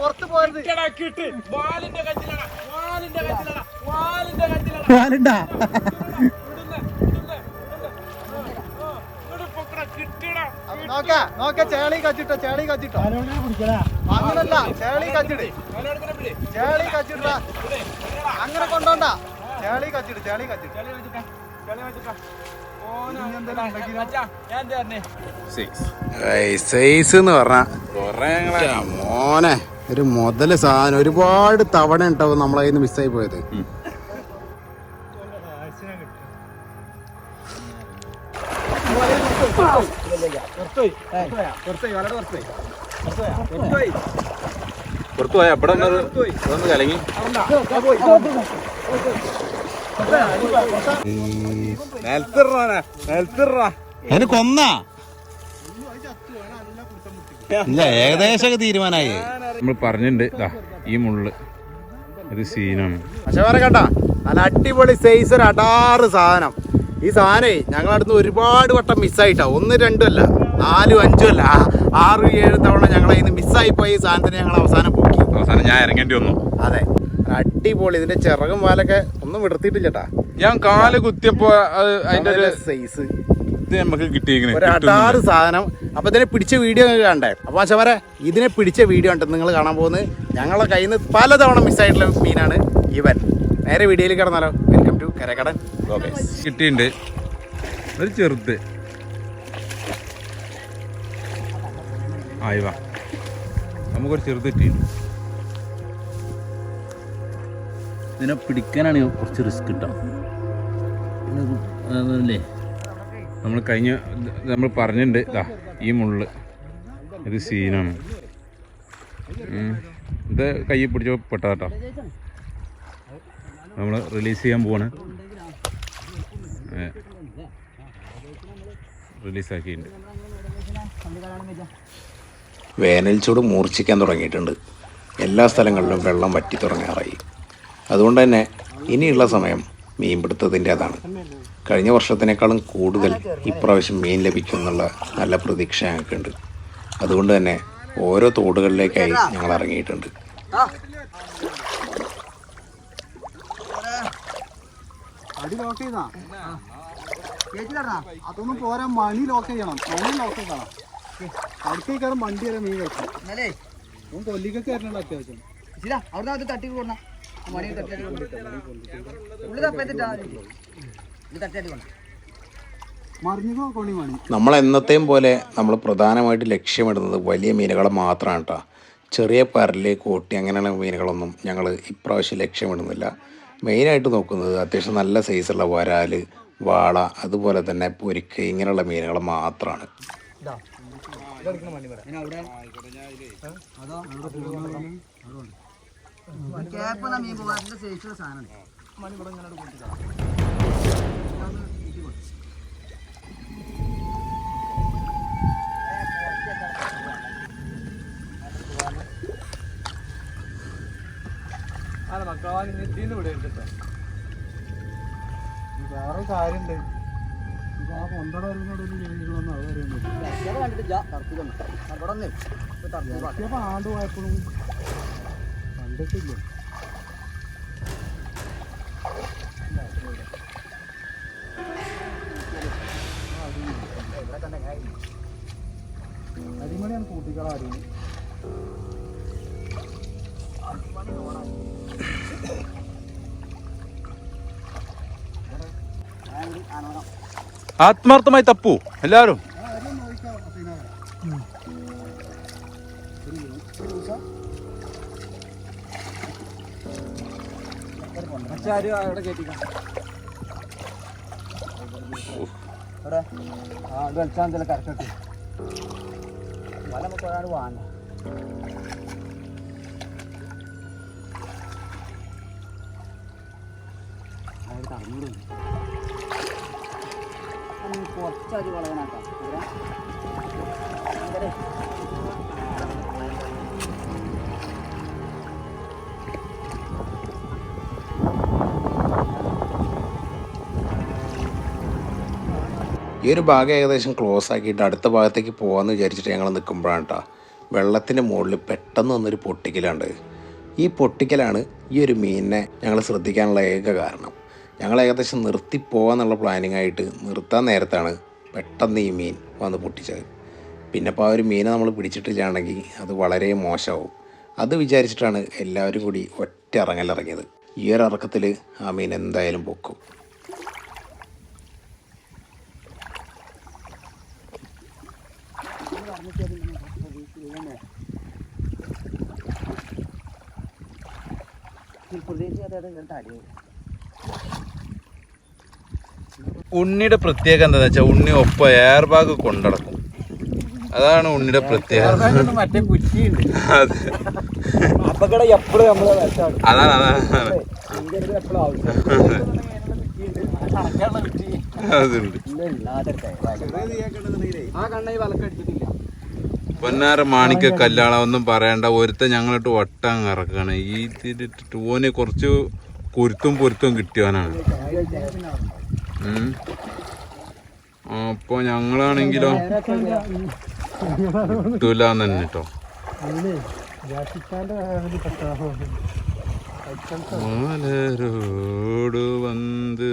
പുറത്ത് പോയത്. കിട്ടടാ, കിട്ട്. വാലിന്റെ കയ്യിലടാ, വാലിന്റെ കയ്യിലടാ, വാലിന്റെ. കയ്യിലടാ. വാലുണ്ടാ നോക്ക നോക്ക ചേളി കച്ചിട്ടോ ചേളി കച്ചിട്ടോ. അങ്ങനല്ല ചേളി കച്ചിട്. ചേളി പിടിയെടാ. അങ്ങനെ കൊണ്ടോണ്ട. ചേളി കച്ചിട്ട് ചേളി കച്ചിട്ട്? സൈസ് എന്ന് പറഞ്ഞ. മോനെ. ഒരു മുതൽ സാധനം ഒരുപാട് തവണ ഉണ്ടാവും നമ്മളെ കയ്യിൽ നിന്ന് മിസ്സായി പോയത്. പുറത്തു പോയാ? ഇവിടെ ഒന്ന് കലങ്ങി? അതിന് കൊന്ന? ഇല്ല ഏകദേശം തീരുമാനമായി നമ്മൾ പറഞ്ഞിട്ടുണ്ട് ഈ മുള്ള്. ഒരു സീനാണ്. പക്ഷെ വേറെ കേട്ടാ നല്ല അടിപൊളി സൈസ് ഒരു അടാറ് സാധനം. ഈ സാധനേ ഞങ്ങളടുത്ത് ഒരുപാട് വട്ടം മിസ്സായിട്ടാ ഒന്ന് രണ്ടും അല്ല നാലും അഞ്ചും അല്ല. ആറ് ഏഴ് തവണ ഞങ്ങളെ ഇന്ന് മിസ്സായി പോയി ഈ സാധനത്തിന് ഞങ്ങൾ അവസാനം പോക്കി. അവസാനം ഞാൻ ഇറങ്ങേണ്ടി വന്നു. അതെ. അടിപൊളി ഇതിന്റെ ചിറകും പാലൊക്കെ ഒന്നും വിടർത്തിയിട്ടില്ലട്ടാ ഞാൻ കാൽ കുത്തിയപ്പോ അത് അതിന്റെ സൈസ് ഇത് നമുക്ക് കിട്ടിയിരിക്കുന്നത് സാധനം. അപ്പൊ ഇതിനെ പിടിച്ച വീഡിയോ കണ്ടേ? അപ്പൊ മച്ചവരെ ഇതിനെ പിടിച്ച വീഡിയോ ഉണ്ട് നിങ്ങൾ കാണാൻ പോകുന്നത് ഞങ്ങളെ കയ്യിൽ നിന്ന് പലതവണ മിസ്സായിട്ടുള്ള മീനാണ് ഇവൻ. നേരെ വീഡിയോയിൽ കിടന്നാലോ? Welcome to കരകടൻ. ഗോപേസ് കിട്ടിയിട്ടുണ്ട്. ഒരു ചെറുത്. ആയി വാ. നമുക്കൊരു ചെറുത് കിട്ടിയിട്ടുണ്ട്. ഇതിനെ പിടിക്കാനാണ് കുറച്ച് റിസ്ക് കിട്ടാം അതല്ലേ നമ്മൾ കഴിഞ്ഞ നമ്മൾ പറഞ്ഞിട്ടുണ്ട് ഇതാ ഈ മുള്ള്. ഇത് സീനാണ്. ഇത് കൈ പിടിച്ചോ പെട്ടാട്ടോ നമ്മൾ റിലീസ് ചെയ്യാൻ പോവാണ്. വേനൽ ചൂട് മൂർച്ഛിക്കാൻ തുടങ്ങിയിട്ടുണ്ട്. എല്ലാ സ്ഥലങ്ങളിലും വെള്ളം വറ്റി തുടങ്ങാറായി. അതുകൊണ്ട് തന്നെ ഇനിയുള്ള സമയം മീൻപിടുത്തത്തിന്റെ അതാണ്. കഴിഞ്ഞ വർഷത്തിനേക്കാളും കൂടുതൽ ഇപ്രാവശ്യം മീൻ ലഭിക്കും എന്നുള്ള നല്ല പ്രതീക്ഷ ഞങ്ങൾക്കുണ്ട്. അതുകൊണ്ട് തന്നെ ഓരോ തോടുകളിലേക്കായി ഞങ്ങൾ ഇറങ്ങിയിട്ടുണ്ട്. അടി ലോക്ക് ചെയ്താ? കേട്ടില്ലടാ. അതൊന്നും പോരാ മണി ലോക്ക് ചെയ്യണം. മണി ലോക്ക് ചെയ്യണം അടുത്ത കയറും വണ്ടി വരെ മീൻ കഴിക്കും കൊല്ലിക്കൊക്കെ വരണല്ലോ അത്യാവശ്യം. അവിടെ തട്ടി കൊടുന്ന മണി തട്ടി ഉള്ളി തപ്പത്തിട്ടാ ഇത് തട്ടി കൊണ്ട് നമ്മൾ എന്നത്തെയും പോലെ നമ്മൾ പ്രധാനമായിട്ട് ലക്ഷ്യമിടുന്നത് വലിയ മീനുകളെ മാത്രമാണ് കേട്ടോ ചെറിയ പരൽ കോട്ടി അങ്ങനെയുള്ള മീനുകളൊന്നും ഞങ്ങൾ ഇപ്രാവശ്യം ലക്ഷ്യമിടുന്നില്ല. മെയിനായിട്ട് നോക്കുന്നത് അത്യാവശ്യം നല്ല സൈസുള്ള വരാൽ വാള അതുപോലെ തന്നെ പൊരിക്ക് ഇങ്ങനെയുള്ള മീനുകൾ മാത്രമാണ്. കേപ്പ മീൻ പോകാൻ സൈസുള്ള സാധനം വേറെ കാര്യണ്ട് ഇത് ആ കൊണ്ടട വരുന്നോട് ജനിക്കണമെന്ന് അത് അറിയുന്നില്ല കണ്ടിട്ടില്ല തർക്കിക്കുന്നു അവിടെ ഒന്ന് ഇപ്പൊ ആണ്ട് പോയപ്പോഴും കണ്ടിട്ടില്ല അരിമണിയാണ് കൂട്ടിക്കള അരി ആത്മാർത്ഥമായി തപ്പു. എല്ലാവരും. അവിടെ കേട്ടിക്കാം അവിടെ ആ അത് കളിച്ചാൽ എന്തെങ്കിലും കറക്റ്റ് വല നമുക്ക് ഒരാൾ വാങ്ങ. കുറച്ചരി വളവനാക്കാം. ഭയങ്കര ഈ ഒരു ഭാഗം ഏകദേശം ക്ലോസ് ആക്കിയിട്ട് അടുത്ത ഭാഗത്തേക്ക് പോകാമെന്ന് വിചാരിച്ചിട്ട് ഞങ്ങൾ നിൽക്കുമ്പോഴാണ് കേട്ടോ വെള്ളത്തിന്റെ മുകളിൽ പെട്ടെന്ന് വന്നൊരു പൊട്ടിക്കലുണ്ട് ഈ പൊട്ടിക്കലാണ് ഈ ഒരു മീനിനെ ഞങ്ങൾ ശ്രദ്ധിക്കാനുള്ള ഏക കാരണം. ഞങ്ങൾ ഏകദേശം നിർത്തി പോകാന്നുള്ള പ്ലാനിങ് ആയിട്ട് നിർത്താൻ നേരത്താണ് പെട്ടെന്ന് ഈ മീൻ വന്ന് പൊട്ടിച്ചത്. പിന്നെ ഇപ്പോൾ ആ ഒരു മീനെ നമ്മൾ പിടിച്ചിട്ടില്ലാണെങ്കിൽ അത് വളരെ മോശമാവും അത് വിചാരിച്ചിട്ടാണ് എല്ലാവരും കൂടി ഒറ്റ ഇറങ്ങലിറങ്ങിയത് ഈ ഒരു ഇറക്കത്തിൽ ആ മീൻ എന്തായാലും പൊക്കും. ഉണ്ണിയുടെ പ്രത്യേകത എന്താണെന്ന് വെച്ചാൽ ഉണ്ണി ഒപ്പം എയർ ബാഗ് കൊണ്ടടക്കും. അതാണ് ഉണ്ണിയുടെ പ്രത്യേകത. അതാണ് അതാണ് അതുണ്ട് ആ കണ്ണ ഈ വലക്കടിച്ചിട്ടില്ല പൊന്നാര മാണിക്ക കല്യാണം ഒന്നും പറയണ്ട. ഒരുത്ത ഞങ്ങളിട്ട് വട്ടം ഇറക്കാണ് ഈ ഇതിലിട്ടിട്ട് ഓന് കുറച്ച് കുരുത്തും പൊരുത്തും കിട്ടിയവനാണ്. അപ്പൊ ഞങ്ങളാണെങ്കിലോ കിട്ടൂല തന്നെ കേട്ടോ മലരോട് വന്ന്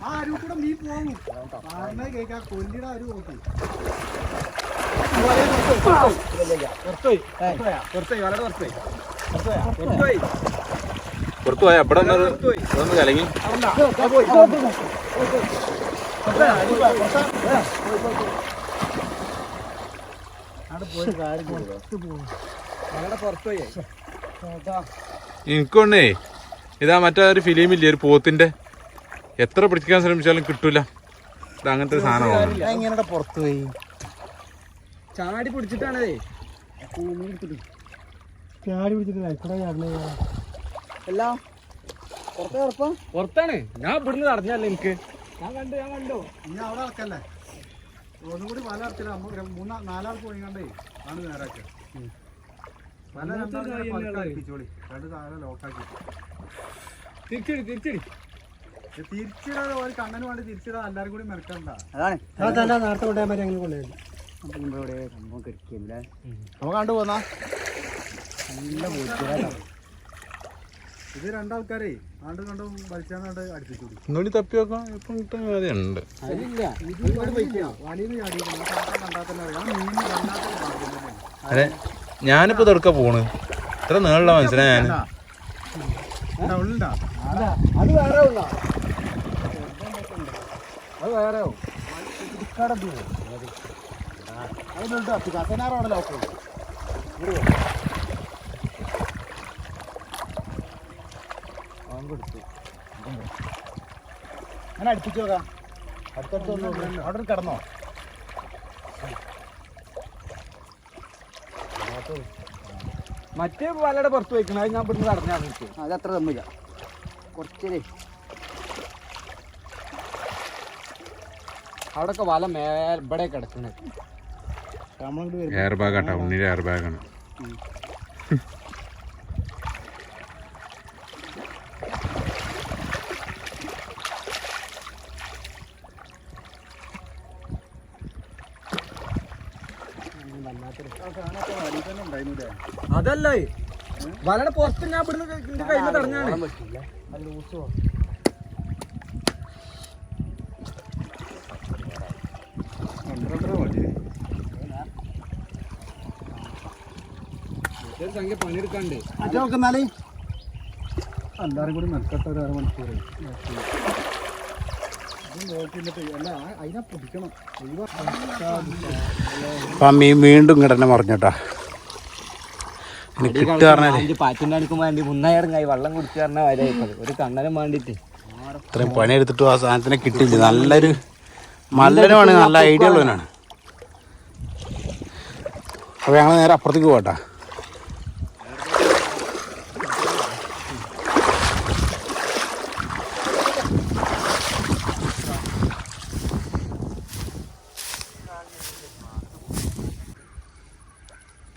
ആ അരു കൂടെ നീ പോകും പറഞ്ഞ കേൾക്കാം കൊല്ലിയുടെ അരു നോക്കി പുറത്തു പോയാ ഇവിടെ ഒന്ന് കലങ്ങി എനിക്കൊന്നേ ഇതാ മറ്റേ ഒരു ഫിലിം ഇല്ലേ ഒരു പോത്തിന്റെ? എത്ര പിടിക്കാൻ ശ്രമിച്ചാലും കിട്ടൂല. ഇത് അങ്ങനത്തെ ഒരു സാധനമാണ് പുറത്തു പോയി. ചാടി പിടിച്ചിട്ടാണേ ചാടി പിടിച്ചിട്ട് അല്ല പുറത്താണ്. ഞാൻ ഇവിടുന്ന് നടഞ്ഞല്ലേ എനിക്ക്. ഞാൻ കണ്ടു ഞാൻ കണ്ടു. ഇനി അവിടെ ഇറക്കല്ലേ ഒന്നും കൂടി പല നമ്മ മൂന്നാ നാലാൾ പോയി കണ്ടേ. ആണ് നേരാക്കുക പല രണ്ടാളിപ്പിച്ചോളി രണ്ട് താഴെ ലോക്കാക്കി. തിരിച്ചിടി തിരിച്ചിടി. തിരിച്ചിടാതെ ഒരു കണ്ണന് വേണ്ടി തിരിച്ചിടാൻ എല്ലാവരും കൂടി മെനക്കണ്ട അതാണ്. നേരത്തെ കൊണ്ടുപോയാൽ മതി അങ്ങനെ കൊണ്ടുപോയി നമുക്ക് കണ്ടു പോന്നാ? ഇത് രണ്ടാൾക്കാരെ ആണ്ട് കണ്ടും വലിച്ചാണ്ട് അടുപ്പിച്ചോളി ഒന്നുകൂടി തപ്പി നോക്കാം. ഇപ്പം ഉണ്ട് അതെ ഞാനിപ്പോ തുടക്ക പോണ്? ഇത്ര നീളുള്ള മനസ്സിലാ ഞാൻ ഉള്ളിണ്ടാ അത്. വേറെ അങ്ങനെ അടുപ്പിച്ചു നോക്കാം. അടുത്തടുത്ത് വന്നു അവിടെ കിടന്നോ? മറ്റേ വലയുടെ പുറത്ത് വയ്ക്കണം. അത് ഞാൻ ഇവിടുന്ന് കടഞ്ഞാൽ അത് അത്ര തമ്മില്ല. കുറച്ചേ അവിടെയൊക്കെ വല മേലെ ഇവിടെ കിടക്കണേ. നമ്മളങ്ങോട്ട് വരും എയർ ബാഗ് ആട്ടാ ഉണ്ണിയുടെ എയർ ബാഗാണ് വലയുടെ പുറത്ത് ഞാൻ ഇവിടുന്ന് എന്റെ കയ്യിൽ തടഞ്ഞാണ്. സംഖ്യ പണിയെടുക്കാണ്ട്. മറ്റേ നോക്കുന്നാലേ എല്ലാവരും കൂടി ഒരു അരമണിക്കൂർ വീണ്ടും കിടന്നെ മറിഞ്ഞട്ടാ കിട്ടുക പറഞ്ഞാലേ. പാറ്റിന്റെ അടുക്കും വേണ്ടി മുന്നായിരം വെള്ളം കുടിച്ചു പറഞ്ഞ വരെയായിപ്പത് ഒരു കണ്ണനും ഇത്രയും പണിയെടുത്തിട്ട് ആ സാധനത്തിനെ കിട്ടില്ല നല്ലൊരു മല്ലനുമാണ് നല്ല ഐഡിയ ഉള്ളവനാണ്. അപ്പോൾ ഞങ്ങൾ നേരെ അപ്പുറത്തേക്ക് പോകട്ടാ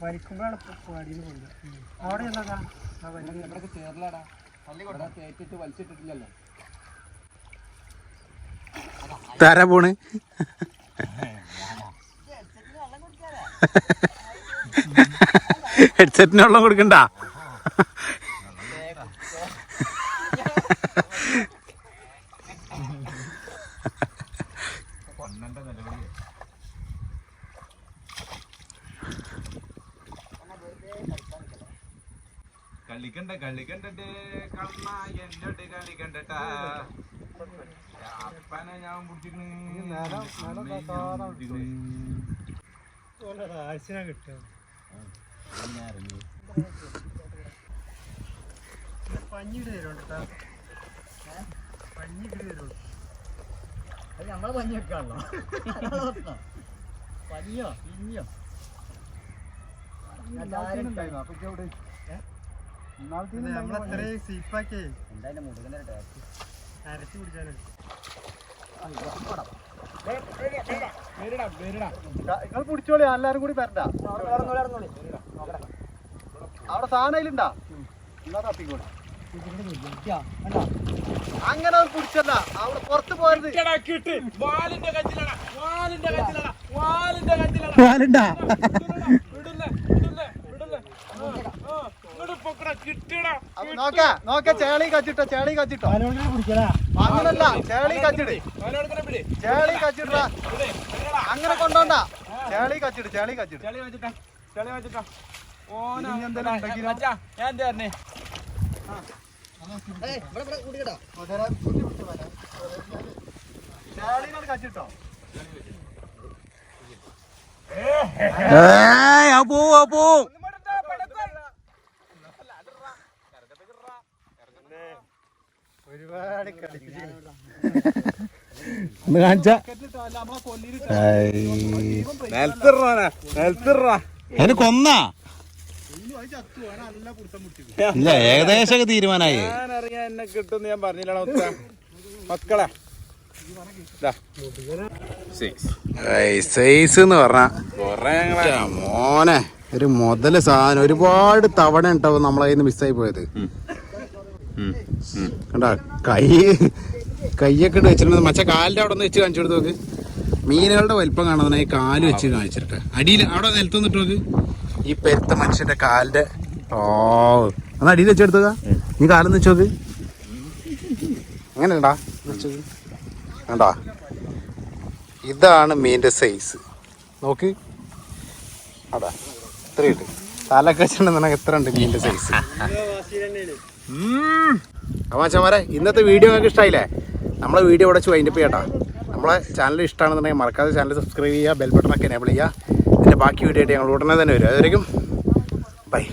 വലിക്കുമ്പോഴാണ് പാടിയിൽ കൊണ്ട് അവിടെ എന്താ ഇവിടെ ചേർലാടാ ഇവിടെ തേറ്റിട്ട് വലിച്ചിട്ടിട്ടില്ലല്ലോ. തര പോണ്. ഹെഡ്സെറ്റിന് വെള്ളം കൊടുക്കണ്ട. കളിക്കണ്ട കണ്ടിട്ട് കണ്ണ എന്നോട് കളിക്കണ്ടട്ടാ. അപ്പനെ ഞാൻ അത് ഞങ്ങളെ പഞ്ഞി വെക്കാണല്ലോ. പഞ്ഞിയോ പിഞ്ഞോ എന്തായാലും മുടുകന്റെ ടേസ്റ്റ് നിങ്ങൾ പിടിച്ചോളി എല്ലാരും കൂടി വരണ്ട. അവിടെ സാധനം അതിലുണ്ടാ? എന്നാ തപ്പിക്കോളി. അങ്ങനെ അത് പിടിച്ചല്ല. അവിടെ പുറത്ത് പോയത്. കിട്ടടാ, കിട്ട്. വാലിന്റെ കച്ചിലടാ. വാലിന്റെ കച്ചിലടാ. വാലിന്റെ കച്ചിലടാ. വാലുണ്ടാ നോക്ക നോക്ക ചേളി കച്ചിട്ടോ ചേളി കച്ചിട്ടോ. അങ്ങനല്ല ചേളി കച്ചിട്. ചേളി. വിടടാ. അങ്ങനെ കൊണ്ടോണ്ട. ചേളി കച്ചിട് ചേളി കച്ചിട്. ചെളി കച്ചിട്ടോ. ചെളി അപ്പൂ ഓന ഇനി എന്തെങ്കിലും ഉണ്ടെങ്കിലോ? മച്ചാ ഞാൻ എന്താ പറഞ്ഞേ ഇവിടെ ഇവിടെ കുടിക്കട്ടോ ചേളിനോട് കച്ചിട്ടോ പോവും ആ പോവും ഒരുപാട് ഒന്ന് കാണിച്ച. അതിന് കൊന്നാ? ഇല്ല ഏകദേശം തീരുമാനമായി ഞാനറിയാൻ എന്നെ കിട്ടും ഞാൻ പറഞ്ഞില്ലടാ മുത്ത മക്കളെ. സൈസ് എന്ന് പറഞ്ഞ. മോനെ ഒരു മുതൽ സാധനം. ഒരുപാട് തവണ ഉണ്ടാവും നമ്മളെ കയ്യിൽ നിന്ന് മിസ്സായി പോയത്. കണ്ട കൈ കൈയൊക്കെ ഇട്ട് വെച്ചിട്ടുണ്ട്. മച്ച കാലിന്റെ അവിടെ നിന്ന് വെച്ച് കാണിച്ചു കൊടുത്ത് നോക്ക്. മീനുകളുടെ വലിപ്പം കാണുന്ന ഈ കാൽ വെച്ച് കാണിച്ചിട്ട്. അടിയിൽ അവിടെ നിലത്ത് നിന്നിട്ട് നോക്ക്. ഈ പെരുത്ത മനുഷ്യന്റെ കാലിന്റെ ഓ ഒന്ന് അടിയിൽ വെച്ചെടുത്തുക നീ കാലം വെച്ച് നോക്ക്. അങ്ങനെയണ്ടാ ഇതാണ് മീന്റെ സൈസ് നോക്ക്. അതാ. ഇത്രയുണ്ട് തലൊക്കെ വെച്ചിട്ടുണ്ടെന്നുണ്ടെങ്കിൽ എത്ര ഉണ്ട് മീന്റെ സൈസ് അച്ഛന്മാരെ ഇന്നത്തെ വീഡിയോ നിങ്ങൾക്ക് ഇഷ്ടമായില്ലേ നമ്മളെ വീഡിയോ ഇവിടെ വൈൻഡപ്പ് ചെയ്യട്ടോ. നമ്മളെ ചാനൽ ഇഷ്ടമാണെന്നുണ്ടെങ്കിൽ മറക്കാതെ ചാനൽ സബ്സ്ക്രൈബ് ചെയ്യുക ബെൽ ബട്ടണൊക്കെ എനേബിൾ ചെയ്യുക. ഇതിന്റെ ബാക്കി വീഡിയോ ആയിട്ട് ഞങ്ങൾ ഉടനെ തന്നെ വരും. അതുവരെയും ബൈ